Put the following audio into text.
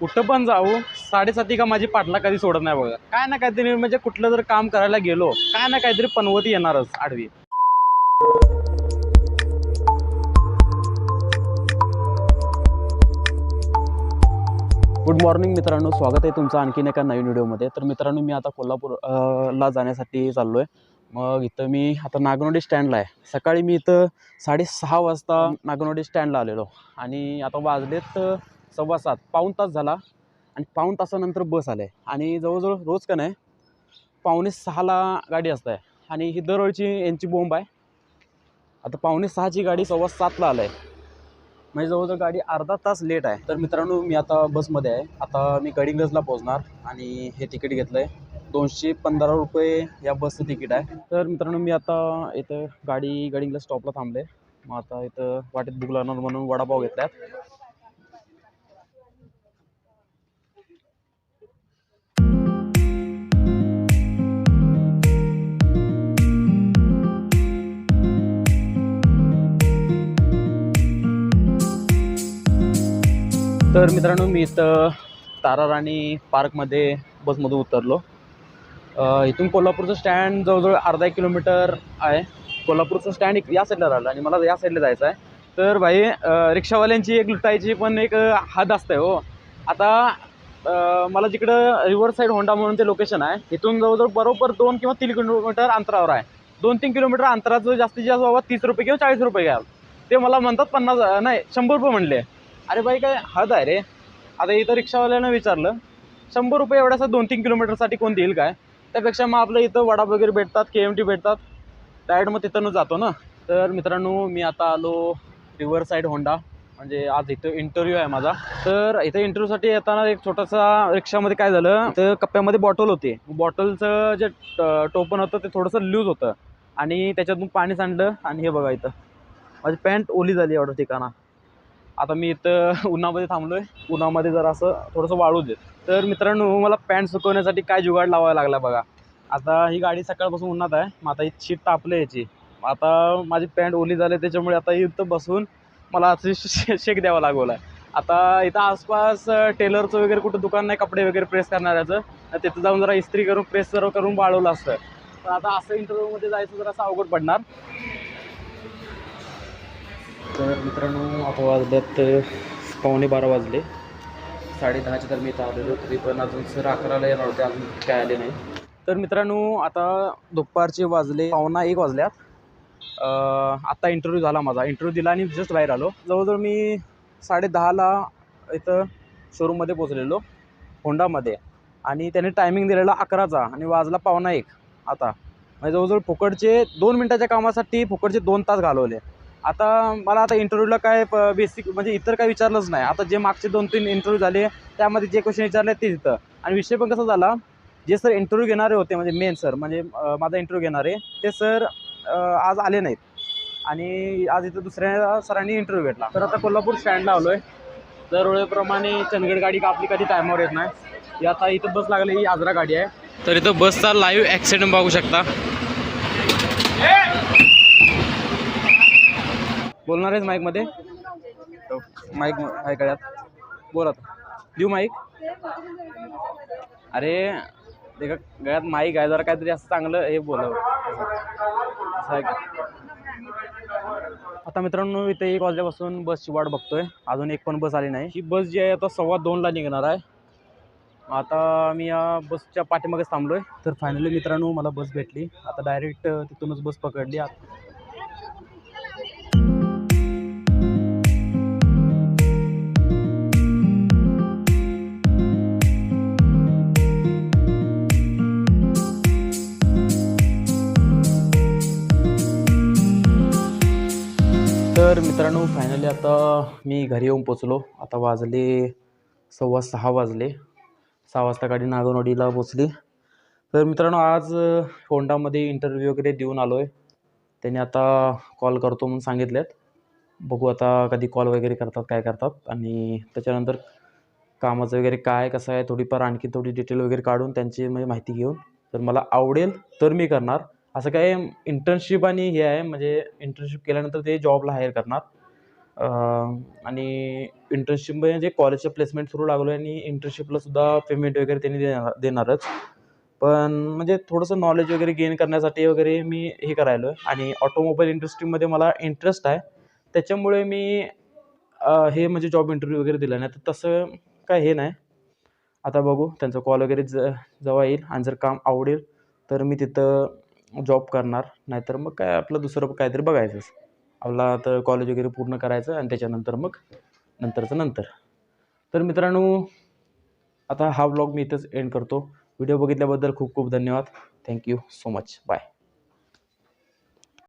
कुठं पण जाऊ साडेसाती का माझी पाटला कधी सोडत नाही बघा. काय ना काहीतरी म्हणजे कुठलं जर काम करायला गेलो काय ना काहीतरी पनवती येणारच आडवी. गुड मॉर्निंग मित्रांनो स्वागत आहे तुमचं आणखीन एका नवीन व्हिडिओमध्ये. तर मित्रांनो मी आता कोल्हापूर अ, ला जाण्यासाठी चाललो आहे मग इथं मी आता नागनोडी स्टँडला आहे. सकाळी मी इथं साडेसहा वाजता नागनोडी स्टँडला आलेलो. आणि आता वाजलेत सव्वा सात पाऊण तास झाला आणि पाऊण तासानंतर बस आले आणि जवळजवळ रोज का नाही पावणे सहाला गाडी असते. आणि ही दरवेळची यांची बोंब आहे. आता पावणे सहाची गाडी सव्वा सातला आलं आहे. म्हणजे जवळजवळ गाडी अर्धा तास लेट आहे. तर मित्रांनो मी आता बसमध्ये आहे. आता मी गडिंग्लजला पोहोचणार आणि हे तिकीट घेतलं आहे दोनशे पंधरा रुपये या बसचं तिकीट आहे. तर मित्रांनो मी आता इथं गाडी गडिंगला स्टॉपला थांबले मग आता इथं वाटेत भूक लागणार म्हणून वडापाव घेतल्यात. तर मित्रांनो मी इथं ताराराणी पार्कमध्ये बसमधून उतरलो. इथून कोल्हापूरचं स्टँड जवळजवळ अर्धा किलोमीटर आहे. कोल्हापूरचं स्टँड एक या साईडला राहिलं आणि मला या साईडला जायचं आहे. तर भाई रिक्षावाल्यांची एक लुटायची पण एक हात असतं असते हो. आता मला जिकडं रिव्हर साईड होंडा म्हणून ते लोकेशन आहे इथून जवळजवळ बरोबर दोन किंवा तीन किलोमीटर अंतरावर आहे. दोन तीन किलोमीटर अंतराचं जास्तीत जास्त बाबा तीस रुपये किंवा चाळीस रुपये घ्याल. ते मला म्हणतात पन्नास नाही शंभर रुपये म्हणले. अरे बाई काय हद आहे रे? आता इथं रिक्षावाल्यानं विचारलं शंभर रुपये एवढ्यासा दोन तीन किलोमीटरसाठी कोण देईल काय? त्यापेक्षा मग आपलं इथं वडा वगैरे भेटतात के एम टी भेटतात. डायरेक्ट मग तिथं जातो ना. तर मित्रांनो मी आता आलो रिव्हर साईड होंडा म्हणजे आज इथं इंटरव्ह्यू आहे माझा. तर इथं इंटरव्ह्यूसाठी येताना एक छोटासा रिक्षामध्ये काय झालं तर कप्प्यामध्ये बॉटल होती. बॉटलचं जे टोपन टोपण होतं ते थोडंसं लूज होतं. आणि त्याच्यातून पाणी सांडलं आणि हे बघा इथं. माझी पॅन्ट ओली झाली एवढं ठिकाणा. आता मी इथं उन्हामध्ये थांबलो आहे उन्हामध्ये जर असं थोडंसं वाळू देत. तर मित्रांनो मला पॅन्ट सुकवण्यासाठी काय जुगाड लावायला लागला बघा. आता ही गाडी सकाळपासून उन्हात आहे मग आता ही शीट तापलं याची. आता माझी पॅन्ट ओली झाली त्याच्यामुळे आता इथं बसून मला असे शे- शेक द्यावा लागवला आहे. आता इथं आसपास टेलरचं वगैरे कुठं दुकान नाही कपडे वगैरे प्रेस करणाऱ्याचं तर तिथं जाऊन जरा इस्त्री करून प्रेस सर्व करून वाळवलं असतं. तर आता असं इंटरव्ह्यूमध्ये जायचं जरा असं अवघड पडणार. तर मित्रांनो आता वाजल्यात पावणे बारा वाजले. साडे दहाच्या दरम्यान इथं आलेलो तरी पण अजून सर अकराला येणार होते अजून काय आले नाही. तर मित्रांनो आता दुपारचे वाजले पावणा एक वाजल्यात. आत्ता इंटरव्ह्यू झाला माझा. इंटरव्ह्यू दिला आणि जस्ट बाहेर आलो. जवळजवळ मी साडे दहाला इथं शोरूममध्ये पोचलेलो होंडामध्ये. आणि त्याने टायमिंग दिलेला अकराचा आणि वाजला पावणा एक. आता. म्हणजे जवळजवळ फुकटचे दोन मिनटाच्या कामासाठी फुकटचे दोन तास घालवले. आता मला आता इंटरव्ह्यूला काय बेसिक म्हणजे इतर काय विचारलंच नाही. आता जे मागचे दोन तीन इंटरव्ह्यू झाले त्यामध्ये जे क्वेश्चन विचारले ते तिथं. आणि विषय पण कसा झाला जे सर इंटरव्ह्यू घेणारे होते म्हणजे मेन सर म्हणजे माझा इंटरव्ह्यू घेणारे ते सर आज आले नाहीत. आणि आज इथं दुसऱ्या सरांनी इंटरव्ह्यू घेतला. तर आता कोल्हापूर स्टँडला आलो आहे दरवेळेप्रमाणे चंदगड गाडी का आपली कधी टायमावर येत नाही. ही आता इथं बस लागली ही आजरा गाडी आहे. तर इथं बसचा लाईव्ह ॲक्सिडेंट बघू शकता. बोलणार आहेस माईकमध्ये माईक आहे गळ्यात. बोल आता. देऊ माईक अरे ते का गळ्यात माईक आहे जरा काहीतरी असं चांगलं हे बोलावं असं आहे का? आता मित्रांनो इथे एक वाजल्यापासून बसची वाट बघतोय. अजून एक पण बस आली नाही. ही बस जी आहे आता सव्वा दोनला निघणार आहे. आता मी या बसच्या पाठीमागेच थांबलोय. तर फायनली मित्रांनो मला बस भेटली. आता डायरेक्ट तिथूनच बस पकडली. तर मित्रांनो फायनली आता मी घरी येऊन पोचलो. आता वाजले सव्वा सहा वाजले. सहा वाजता गाडी नागनवाडीला पोचली. तर मित्रांनो आज होंडामध्ये इंटरव्ह्यू वगैरे देऊन आलो आहे त्यांनी आता कॉल करतो म्हणून सांगितलेत. बघू आता कधी कॉल वगैरे करतात काय करतात. आणि त्याच्यानंतर कामाचं वगैरे काय कसं आहे थोडीफार आणखी थोडी डिटेल वगैरे काढून त्यांची म्हणजे माहिती घेऊन. तर मला आवडेल तर मी करणार. असं काय इंटर्नशिप आणि हे आहे म्हणजे इंटर्नशिप केल्यानंतर ते जॉबला हायर करणार. आणि इंटर्नशिप म्हणजे कॉलेजच्या प्लेसमेंट थ्रू लागलो आहे आणि इंटर्नशिपला सुद्धा पेमेंट वगैरे त्यांनी देणार देणारच. पण म्हणजे थोडंसं नॉलेज वगैरे गेन करण्यासाठी वगैरे मी हे करायलो आहे आणि ऑटोमोबाईल इंडस्ट्रीमध्ये मला इंटरेस्ट आहे. त्याच्यामुळे मी हे म्हणजे जॉब इंटरव्ह्यू वगैरे दिला नाही. तर तसं काय हे नाही. आता बघू त्यांचा कॉल वगैरे ज जेव्हा येईल. आणि जर काम आवडेल तर मी तिथं जॉब करणार नाहीतर मग काय आपलं दुसरं काहीतरी बघायचंच आपला आता कॉलेज वगैरे पूर्ण करायचं आणि त्याच्यानंतर मग नंतरचं नंतर. तर मित्रांनो आता हा व्लॉग मी इथंच एंड करतो. व्हिडिओ बघितल्याबद्दल खूप खूप धन्यवाद. Thank you so much bye